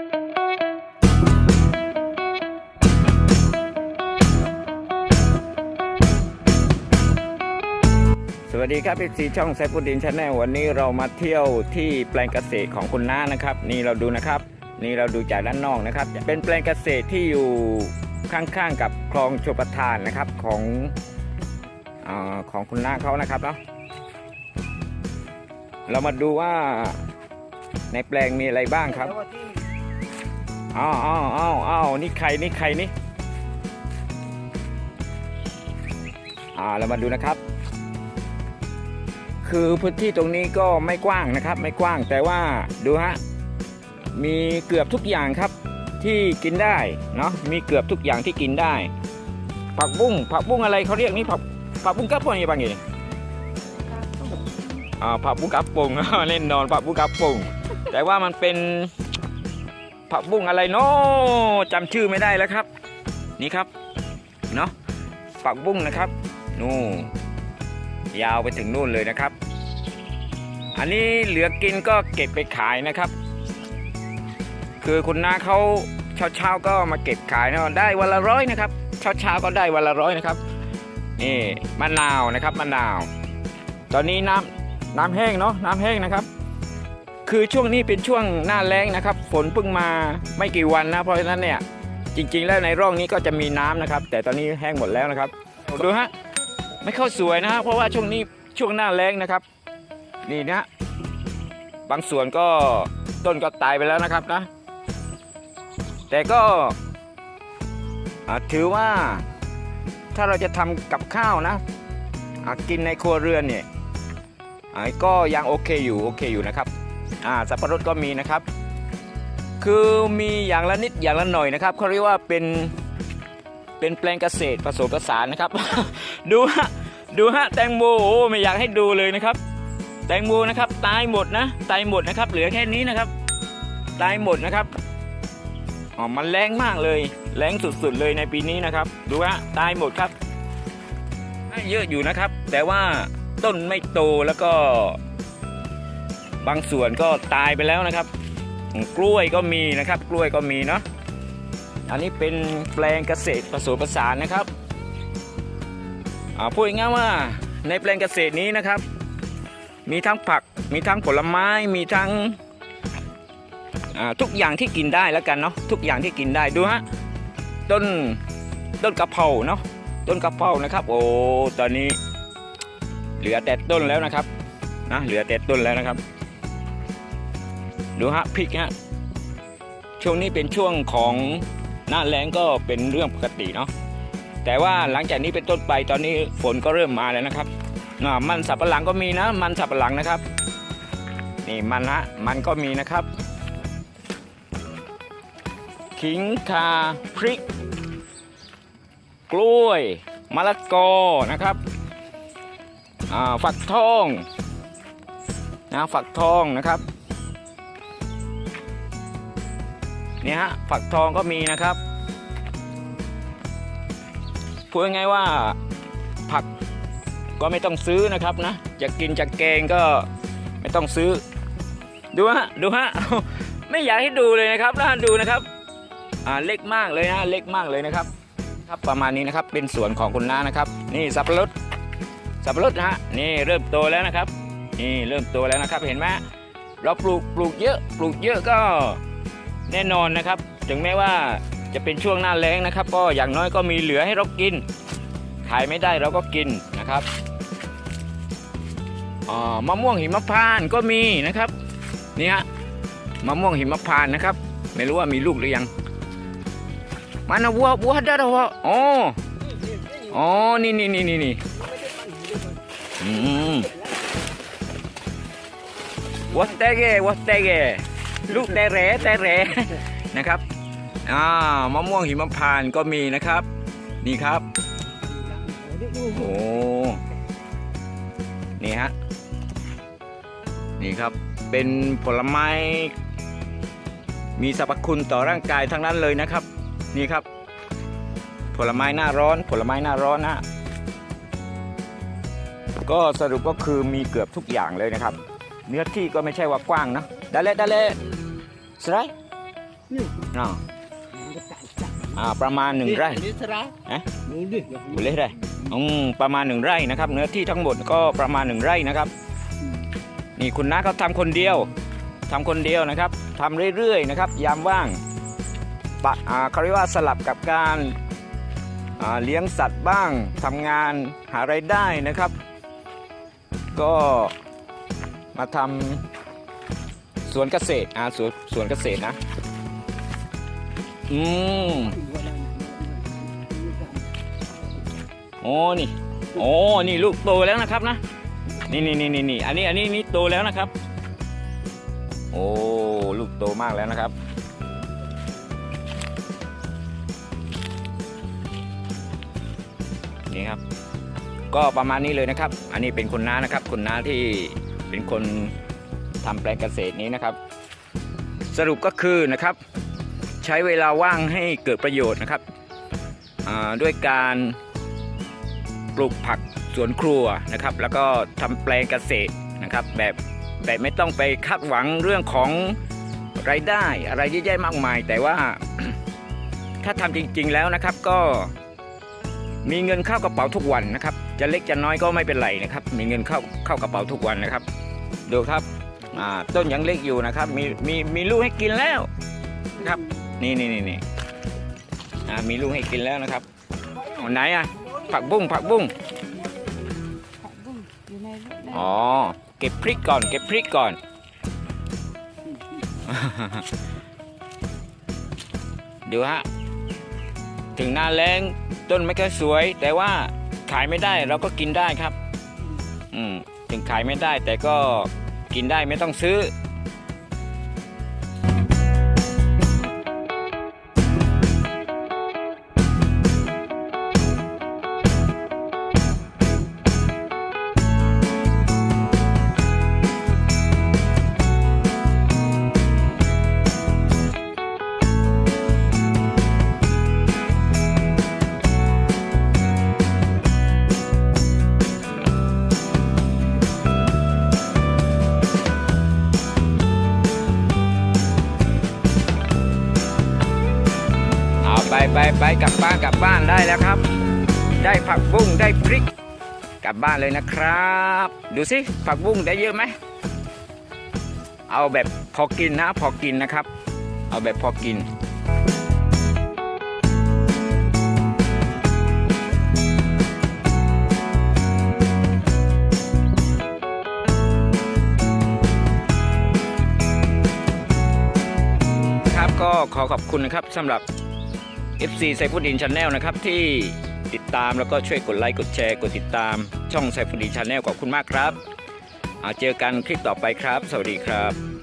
สวัสดีครับพี่ซีช่องไซฟุดินชาแนลวันนี้เรามาเที่ยวที่แปลงเกษตรของคุณน้านะครับ นี่เราดูนะครับ นี่เราดูจากด้านนอกนะครับ เป็นแปลงเกษตรที่อยู่ข้างๆกับคลองชลประทานนะครับของอของคุณน้าเขานะครับเนาะเรามาดูว่าในแปลงมีอะไรบ้างครับ อ้าวอ้าวอ้าวอ้าวนี่ใครนี่ใครนี่อ่าเรามาดูนะครับ คือพื้นที่ตรงนี้ก็ไม่กว้างนะครับ ไม่กว้างแต่ว่าดูฮะมีเกือบทุกอย่างครับที่กินได้เนาะมีเกือบทุกอย่างที่กินได้ ผักบุ้งผักบุ้งอะไรเขาเรียกนี่ผักผักบุ้งกับปงยังไงอ่าผักบุ้งกับปงเล่นนอนผักบุ้งกับปงแต่ว่ามันเป็น ผักบุ้งอะไรเนาะจำชื่อไม่ได้แล้วครับ นี่ครับเนาะผักบุ้งนะครับ นู่ยาวไปถึงนู่นเลยนะครับ อันนี้เหลือกินก็เก็บไปขายนะครับ คือคุณน้าเขาเช้าเช้าๆก็มาเก็บขายเนาะได้วันละร้อยนะครับเช้าเช้าๆก็ได้วันละร้อยนะครับ นี่มะนาวนะครับมะนาว ตอนนี้น้ำน้ำแห้งเนาะน้ำแห้งนะครับ คือช่วงนี้เป็นช่วงหน้าแล้งนะครับ ฝนเพิ่งมาไม่กี่วันนะ เพราะฉะนั้นเนี่ยจริง ๆ แล้วในร่องนี้ก็จะมีน้ำนะครับ แต่ตอนนี้แห้งหมดแล้วนะครับดูฮะไม่เข้าสวยนะฮะเพราะว่าช่วงนี้ช่วงหน้าแล้งนะครับ นี่นะบางส่วนก็ต้นก็ตายไปแล้วนะครับนะ แต่ก็ถือว่าถ้าเราจะทำกับข้าวนะกินในครัวเรือนเนี่ยก็ยังโอเคอยู่โอเคอยู่นะครับ อ่าสับปะรดก็มีนะครับ คือมีอย่างละนิดอย่างละหน่อยนะครับเขาเรียกว่าเป็นเป็นแปลงเกษตรผสมผสานนะครับ ดูฮะดูฮะแตงโมโอ้ไม่อยากให้ดูเลยนะครับ แตงโมนะครับตายหมดนะตายหมดนะครับ เหลือแค่นี้นะครับ ตายหมดนะครับอ๋อมันแรงมากเลย แรงสุดๆเลยในปีนี้นะครับ ดูฮะตายหมดครับเยอะอยู่นะครับ แต่ว่าต้นไม่โตแล้วก็ บางส่วนก็ตายไปแล้วนะครับ กล้วยก็มีนะครับ กล้วยก็มีเนาะอันนี้เป็นแปลงเกษตรผสมผสานนะครับอ่าพูดง่ายๆว่าในแปลงเกษตรนี้นะครับ มีทั้งผักมีทั้งผลไม้มีทั้งอ่าทุกอย่างที่กินได้แล้วกันเนาะทุกอย่างที่กินได้ดูฮะต้นต้นกะเพราเนาะต้นกะเพรานะครับ โอ้ตอนนี้เหลือแต่ต้นแล้วนะครับนะเหลือแต่ต้นแล้วนะครับ ดูฮะพริกฮะช่วงนี้เป็นช่วงของหน้าแล้งก็เป็นเรื่องปกติเนาะแต่ว่าหลังจากนี้เป็นต้นไปตอนนี้ฝนก็เริ่มมาแล้วนะครับมันสับปะหลังก็มีนะ มันสับปะหลังนะครับ นี่มันฮะมันก็มีนะครับ ขิงคาพริก กล้วยมะละกอนะครับฝักทองนะฝักทองนะครับ เนี่ยฮะฝักทองก็มีนะครับพูดง่ายๆว่าผักก็ไม่ต้องซื้อนะครับนะจะกินจะแกงก็ไม่ต้องซื้อ ดูฮะดูฮะไม่อยากให้ดูเลยนะครับนะดูนะครับอ่าเล็กมากเลยนะเล็กมากเลยนะครับ ครับประมาณนี้นะครับเป็นสวนของคุณน้านะครับ นี่สับปะรดสับปะรดนะฮะนี่เริ่มโตแล้วนะครับ นี่เริ่มโตแล้วนะครับเห็นไหมเราปลูกปลูกเยอะปลูกเยอะก็ แน่นอนนะครับ ถึงแม้ว่าจะเป็นช่วงหน้าแล้งนะครับ ก็อย่างน้อยก็มีเหลือให้เรากิน ขายไม่ได้เราก็กินนะครับอ่ามะม่วงหิมพานต์ก็มีนะครับนี่ฮะมะม่วงหิมพานต์นะครับ ไม่รู้ว่ามีลูกหรือยังมันวัววัวได้แล้วะอ๋ออ๋อนี่นี่นี่นี่นี่อืมวัดแต่แกวัดแต่แก ลูกแต่แหร่แต่แหร่นะครับอ่ามะม่วงหิมพานต์ก็มีนะครับ นี่ครับโอ้นี่ฮะนี่ครับเป็นผลไม้ มีสรรพคุณต่อร่างกายทั้งนั้นเลยนะครับ นี่ครับ ผลไม้หน้าร้อน ผลไม้หน้าร้อนนะก็สรุปก็คือมีเกือบทุกอย่างเลยนะครับ เนื้อที่ก็ไม่ใช่ว่ากว้างนะได้เลยได้เลย สไลด์นี่อ่ามันจะกัดจับอ่าประมาณหนึ่งไร่นี่สระฮะดูดิบุเล่ได้อืมประมาณหนึ่งไร่นะครับ เนื้อที่ทั้งหมดก็ประมาณหนึ่งไร่นะครับ นี่คุณน้าเขาทำคนเดียวทำคนเดียวนะครับทำเรื่อยๆนะครับ ยามว่างปะอ่าเขาเรียกว่าสลับกับการอ่าเลี้ยงสัตว์บ้างทำงานหารายได้นะครับ ก็มาทำ สวนเกษตรอ่าสวนสวนเกษตรนะ อืมโอ้นี่โอ้นี่ลูกโตแล้วนะครับนะนี่นี่นี่นี่นี่อันนี้อันนี้นี่โตแล้วนะครับ โอ้ลูกโตมากแล้วนะครับ นี่ครับ ก็ประมาณนี้เลยนะครับ อันนี้เป็นคนน้านะครับ คนน้าที่เป็นคน ทำแปลงเกษตรนี้นะครับ สรุปก็คือนะครับ ใช้เวลาว่างให้เกิดประโยชน์นะครับด้วยการปลูกผักสวนครัวนะครับ แล้วก็ทำแปลงเกษตรนะครับ แบบแบบไม่ต้องไปคาดหวังเรื่องของรายได้อะไรเยอะแยะมากมาย แต่ว่าถ้าทำจริง ๆแล้วนะครับก็มีเงินเข้ากระเป๋าทุกวันนะครับ จะเล็กจะน้อยก็ไม่เป็นไรนะครับ มีเงินเข้าเข้ากระเป๋าทุกวันนะครับ ดูครับ ต้นยังเล็กอยู่นะครับ มีมีมีลูกให้กินแล้วนะครับ นี่นี่นี่นี่อ่ามีลูกให้กินแล้วนะครับเอาไหนอะ ผักบุ้งผักบุ้งผักบุ้งอยู่ในรถนะอ๋อ เก็บพริกก่อน เก็บพริกก่อนดูฮะ ถึงหน้าแรงต้นไม่ค่อยสวย แต่ว่าขายไม่ได้เราก็กินได้ครับ อืม ถึงขายไม่ได้แต่ก็ กินได้ไม่ต้องซื้อ ไปไปไปกลับบ้านกลับบ้านได้แล้วครับ ได้ผักบุ้งได้พริก กลับบ้านเลยนะครับ ดูสิผักบุ้งได้เยอะไหมเอาแบบพอกินนะพอกินนะครับ เอาแบบพอกินครับก็ขอขอบคุณนะครับสำหรับ FC ไซฟูดินชาแนลนะครับที่ติดตามแล้วก็ช่วยกดไลค์กดแชร์กดติดตาม ช่องไซฟูดินชาแนลขอบคุณมากครับ เอาเจอกันคลิปต่อไปครับ สวัสดีครับ